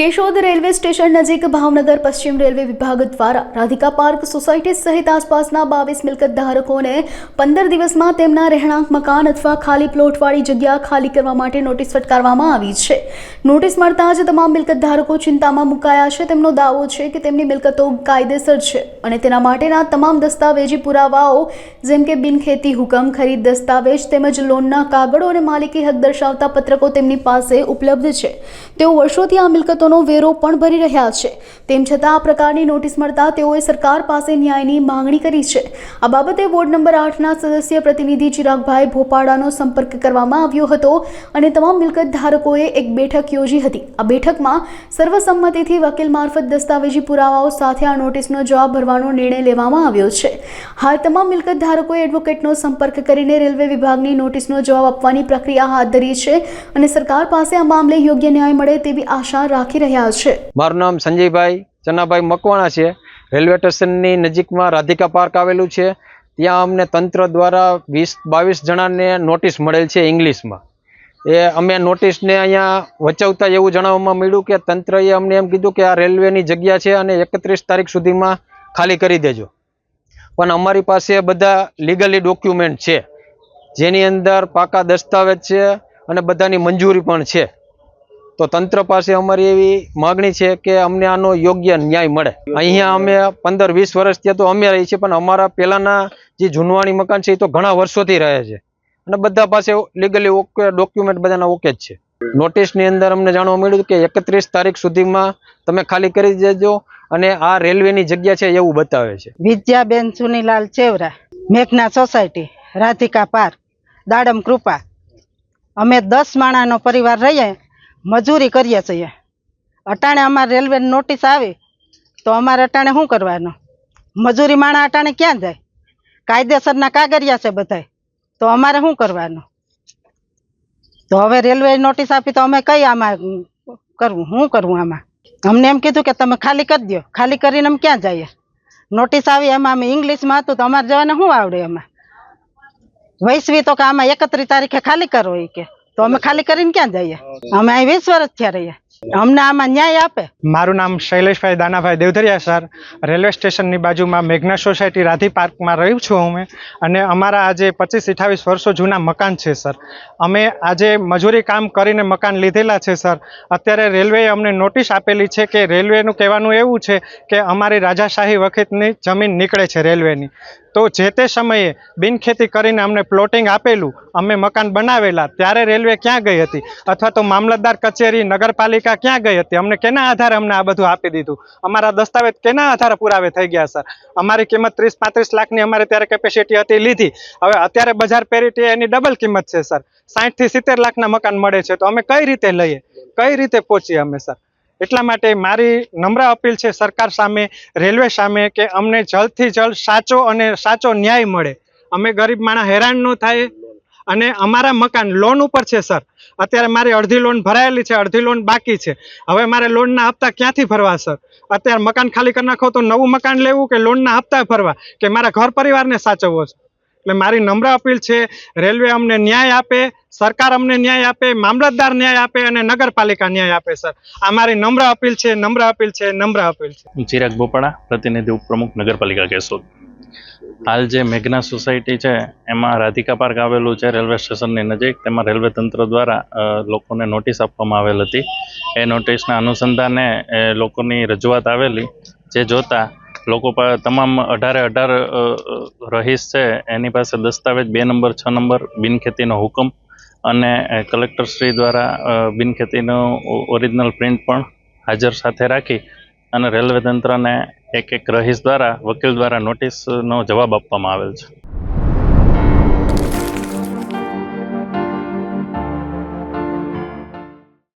Keshod railway station નજીક ભાવનગર પશ્ચિમ railway વિભાગ દ્વારા રાધિકા પાર્ક સોસાયટી સહિત આસપાસના બાવીસ મિલકત ધારકોને પંદર દિવસમાં તેમના રહેણાંક મકાન અથવા ખાલી પ્લોટવાળી જગ્યા ખાલી કરવા માટે નોટિસ ફટકારવામાં આવી છે. નોટિસ મળતા જ તમામ મિલકત ધારકો ચિંતામાં મુકાયા છે. તેમનો દાવો છે કે તેમની મિલકતો કાયદેસર છે અને તેના માટેના તમામ દસ્તાવેજી પુરાવાઓ, જેમ કે બિનખેતી હુકમ, ખરીદ દસ્તાવેજ તેમજ લોનના કાગળો અને માલિકી હક દર્શાવતા પત્રકો તેમની પાસે ઉપલબ્ધ છે. તેઓ વર્ષોથી આ મિલકતોનો વેરો પણ ભરી રહ્યા છે. તેમ છતાં આ પ્રકારની નોટિસ મળતા તેઓએ સરકાર પાસે ન્યાયની માંગણી કરી છે. આ બાબતે વોર્ડ નંબર આઠના સદસ્ય પ્રતિનિધિ ચિરાગભાઈ ભોપાડાનો સંપર્ક કરવામાં આવ્યો હતો અને તમામ મિલકત ધારકોએ એક બેઠક યોજી હતી. આ બેઠકમાં સર્વસંમતિથી વકીલ મારફત દસ્તાવેજી પુરાવાઓ સાથે આ નોટિસનો જવાબ ભરવાનો નિર્ણય લેવામાં આવ્યો છે. હાલ તમામ મિલકત ધારકોએ એડવોકેટનો સંપર્ક કરીને રેલવે વિભાગની નોટિસનો જવાબ આપવાની પ્રક્રિયા હાથ ધરી છે અને સરકાર પાસે આ મામલે યોગ્ય ન્યાય મળે તેવી આશા રાખી રહ્યા છે. મારું નામ સંજયભાઈ ચનાભાઈ મકવાણા છે. રેલવે સ્ટેશનની નજીકમાં રાધિકા પાર્ક આવેલું છે. ત્યાં અમને તંત્ર દ્વારા વીસ, બાવીસ જણાને નોટિસ મળેલ છે ઇંગ્લિશમાં. એ અમે નોટિસને અહીંયા વચવતા એવું જણાવવામાં મળ્યું કે તંત્રએ અમને એમ કીધું કે આ રેલવેની જગ્યા છે અને એકત્રીસ તારીખ સુધીમાં ખાલી કરી દેજો. પણ અમારી પાસે બધા લીગલી ડોક્યુમેન્ટ છે. જેની અંદર પાકા દસ્તાવેજ છે અને બધાની મંજૂરી પણ છે. તો તંત્ર પાસે અમારી એવી માગણી છે કે અમને આનો યોગ્ય ન્યાય મળે. અહીંયા અમે પંદર, વીસ વર્ષ ત્યાં તો અમે રહીએ છીએ, પણ અમારા પહેલાંના જે જૂનવાણી મકાન છે એ તો ઘણા વર્ષોથી રહે છે. અને બધા પાસે લીગલી ઓકે ડોક્યુમેન્ટ બધાના ઓકે જ છે. નોટિસની અંદર અમને જાણવા મળ્યું કે એકત્રીસ તારીખ સુધીમાં તમે ખાલી કરી દેજો અને આ રેલવેની જગ્યા છે એવું બતાવે છે. વિદ્યાબેન સુનીલાલ ચેવરા, મેઘના સોસાયટી, રાધિકા પાર્ક, દાડમ કૃપા. અમે દસ માણાનો પરિવાર રહીએ મજૂરી કરીએ છીએ. અટાણે અમારે રેલવે નોટિસ આવી તો અમારે અટાણે શું કરવાનું? મજૂરી માણા અટાણે ક્યાં જાય? કાયદેસરના કાગળિયા છે બધાય. તો અમારે શું કરવાનું? તો હવે રેલવે નોટિસ આપી તો અમે કઈ આમાં કરવું? શું કરવું આમાં? અમને એમ કીધું કે તમે ખાલી કરી દો ખાલી કરીને અમે ક્યાં જઈએ? નોટિસ આવી એમાં અમે ઇંગ્લિશમાં હતું તો અમારે જવાને શું આવડે એમાં? વૈશ્વી તો કે આમાં એકત્રીસ તારીખે ખાલી કરો એ કે. તો અમે ખાલી કરીને ક્યાં જઈએ? અમે અહીં વીસ વર્ષ થયા રહીએ. અમને આમાં ન્યાય આપે. મારું નામ શૈલેષભાઈ દાનાભાઈ દેવધરિયા, સર. રેલવે સ્ટેશનની બાજુમાં મેઘના સોસાયટી રાધી પાર્કમાં રહ્યું છું અમે. અને અમારા આજે પચીસ અઠાવીસ વર્ષો જૂના મકાન છે, સર. અમે આજે મજૂરી કામ કરીને મકાન લીધેલા છે, સર. અત્યારે રેલવેએ અમને નોટિસ આપેલી છે કે રેલવેનું કહેવાનું એવું છે કે અમારી રાજાશાહી વખતની જમીન નીકળે છે રેલવેની. તો જે તે સમયે બિનખેતી કરીને અમને પ્લોટિંગ આપેલું, અમે મકાન બનાવેલા, ત્યારે રેલવે ક્યાં ગઈ હતી? અથવા તો મામલતદાર કચેરી, નગરપાલિકા ક્યાં ગઈ હતી? અમને કેના આધારે અમને આ બધું આપી દીધું? અમારા દસ્તાવેજ કેના આધારે પુરાવે થઈ ગયા, સર? અમારી કિંમત ત્રીસ, પાંત્રીસ લાખની અમારે ત્યારે કેપેસિટી હતી લીધી. હવે અત્યારે બજાર પેરિટી એની ડબલ કિંમત છે, સર. સાઠથી સિત્તેર લાખના મકાન મળે છે. તો અમે કઈ રીતે લઈએ? કઈ રીતે પહોંચીએ અમે, સર? એટલા માટે મારી નમ્ર અપીલ છે સરકાર સામે, રેલવે સામે, કે અમને જલ્દથી જલ્દ સાચો અને સાચો ન્યાય મળે. અમે ગરીબ માણસ હેરાન ન થાય. અને અમારા મકાન લોન ઉપર છે સર અત્યારે મારી અડધી લોન ભરાયેલી છે, અડધી લોન બાકી છે. હવે મારે લોનના હપ્તા ક્યાંથી ભરવા સર અત્યારે મકાન ખાલી કરી નાખો તો નવું મકાન લેવું કે લોનના હપ્તા ભરવા? કે મારા ઘર પરિવારને સાચવવો છે એટલે મારી નમ્ર અપીલ છે, રેલવે અમને ન્યાય આપે, સરકાર અમને ન્યાય આપે, મામલતદાર ન્યાય આપે અને નગરપાલિકા ન્યાય આપે સર આ મારી નમ્ર અપીલ છે, નમ્ર અપીલ છે, નમ્ર અપીલ છે. ચિરાગ બોપાણા પ્રતિનિધિ ઉપપ્રમુખ, નગરપાલિકા કેશોદ. હાલ જે મેઘના સોસાયટી છે, એમાં રાધિકા પાર્ક આવેલું છે, રેલવે સ્ટેશનની નજીક. તેમાં રેલવે તંત્ર દ્વારા લોકોને નોટિસ આપવામાં આવેલ હતી. એ નોટિસના અનુસંધાને લોકોની રજૂઆત આવેલી, જે જોતા લોકો તમામ અઢારે અઢાર રહીશ છે, એની પાસે દસ્તાવેજ, બે નંબર, છ નંબર, બિનખેતીનો હુકમ અને કલેક્ટરશ્રી દ્વારા બિનખેતીનો ઓરિજિનલ પ્રિન્ટ પણ હાજર સાથે રાખી અને રેલવે તંત્રને એક એક રહીશ દ્વારા વકીલ દ્વારા નોટિસનો જવાબ આપવામાં આવેલ છે.